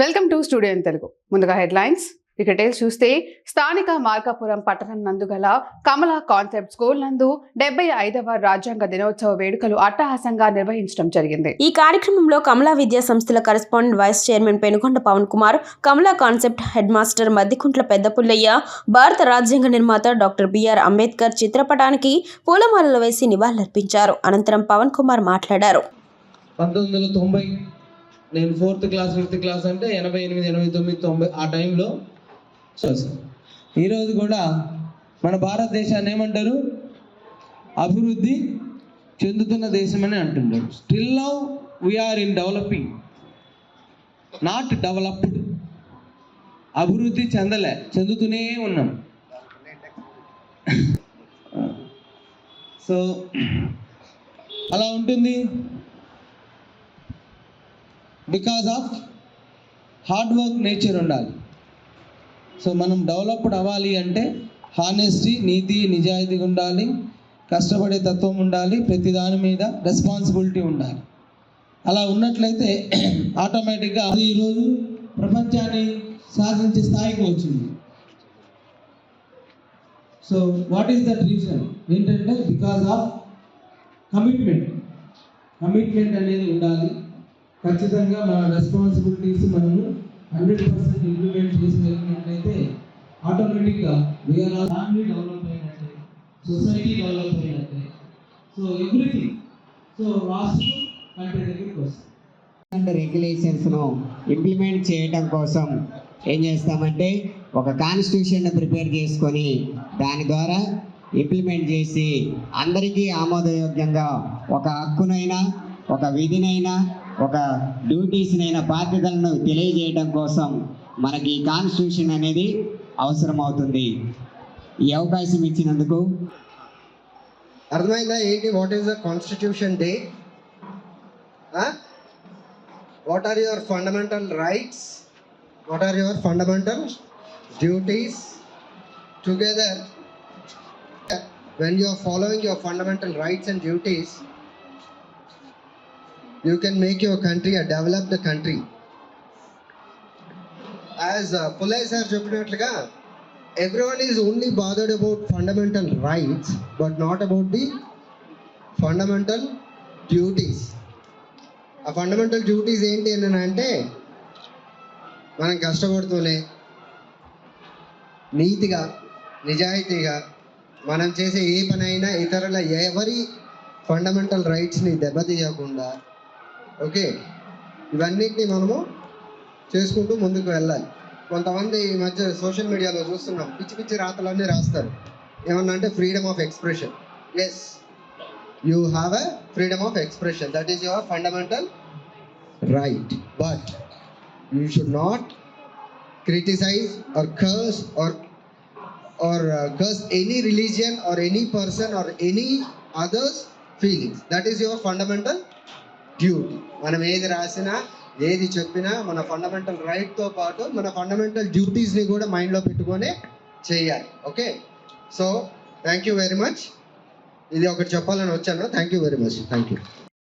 Welcome to studio in Telugu ముందుగా headlines ఇక details చూస్తే స్థానిక మార్కాపురం పట్టణం నందు గల కమల కాన్సెప్ట్ స్కూల్ నందు డెబ్బై ఐదవ రాజ్యాంగ దినోత్సవ వేడుకలు అట్టహాసంగా నిర్వహించడం జరిగింది. ఈ కార్యక్రమంలో కమలా విద్యా సంస్థల correspondent vice chairman Penukonda Pavan Kumar Kamala concept head master Maddikuntla Pedda Pullaiah భారత రాజ్యాంగ నిర్మాత డాక్టర్ బిఆర్ అంబేద్కర్ చిత్రపటానికి పూలమాలలు వేసి నివాళులర్పించారు. అనంతరం పవన్ కుమార్ మాట్లాడారు. పంతొమ్మిది వందల తొంభై నేను ఫోర్త్ క్లాస్ ఫిఫ్త్ క్లాస్ అంటే ఎనభై ఎనిమిది ఎనభై తొమ్మిది తొంభై ఆ టైంలో ఈరోజు కూడా మన భారతదేశాన్ని ఏమంటారు? అభివృద్ధి చెందుతున్న దేశమని అంటున్నారు still now we are in developing not developed అభివృద్ధి చెందలే చెందుతూనే ఉన్నాం. సో అలా ఉంటుంది. Because of hard work nature ఉండాలి. సో మనం డెవలప్డ్ అవ్వాలి అంటే హానెస్టీ నీతి నిజాయితీగా ఉండాలి. కష్టపడే తత్వం ఉండాలి. ప్రతి దాని మీద రెస్పాన్సిబిలిటీ ఉండాలి. అలా ఉన్నట్లయితే ఆటోమేటిక్గా అది ఈరోజు ప్రపంచాన్ని సాధించే స్థాయికి వచ్చింది. So what is that reason ఏంటంటే బికాస్ ఆఫ్ కమిట్మెంట్ కమిట్మెంట్ అనేది ఉండాలి. ఖచ్చితంగా మన రెస్పాన్సిబిలిటీస్ మనము హండ్రెడ్ పర్సెంట్ ఇంప్లిమెంట్ చేసినట్లయితే ఆటోమేటిక్గా వీఆర్ ఫ్యామిలీ డెవలప్ అయినట్టే సొసైటీ డెవలప్ అయినట్టే. సో ఎవ్రీథింగ్ సో రాష్ట్రం కంట్రీ దగ్గరికి వస్తుంది. అండ్ రెగ్యులేషన్స్ను ఇంప్లిమెంట్ చేయడం కోసం ఏం చేస్తామంటే ఒక కాన్స్టిట్యూషన్ ప్రిపేర్ చేసుకొని దాని ద్వారా ఇంప్లిమెంట్ చేసి అందరికీ ఆమోదయోగ్యంగా ఒక హక్కునైనా ఒక విధినైనా ఒక డ్యూటీస్నైన బాధ్యతలను తెలియజేయడం కోసం మనకి ఈ కాన్స్టిట్యూషన్ అనేది అవసరం అవుతుంది ఈ అవకాశం ఇచ్చినందుకు అర్థమైందా ఏంటి? What is the constitution day what are your fundamental rights what are your fundamental duties together when you are following your fundamental rights and duties you can make your country a developed country as uh, Pulai sir చెప్పినట్లుగా everyone is only bothered about fundamental rights but not about the fundamental duties ఆ fundamental duties ఏంటి అని అంటే మనం కష్టపడుతూనే నీతిగా నిజాయితీగా మనం చేసే ఏ పనైనా ఇతరుల ఎవరి ఫండమెంటల్ రైట్స్ని దెబ్బతీయకుండా ఓకే. ఇవన్నిటిని మనము చేసుకుంటూ ముందుకు వెళ్ళాలి. కొంతమంది ఈ మధ్య సోషల్ మీడియాలో చూస్తున్నాం పిచ్చి పిచ్చి రాతలన్నీ రాస్తారు. ఏమన్నా అంటే freedom of expression. Yes you have a freedom of expression. That is your fundamental right but you should not criticise or curse or or curse any religion or any person or any others feelings that is your fundamental duty మనం ఏది రాసినా ఏది చెప్పినా మన fundamental రైట్తో పాటు మన fundamental డ్యూటీస్ని కూడా మైండ్లో పెట్టుకొని చేయాలి. Okay so thank you very much ఇది ఒకటి చెప్పాలని వచ్చాను. Thank you very much thank you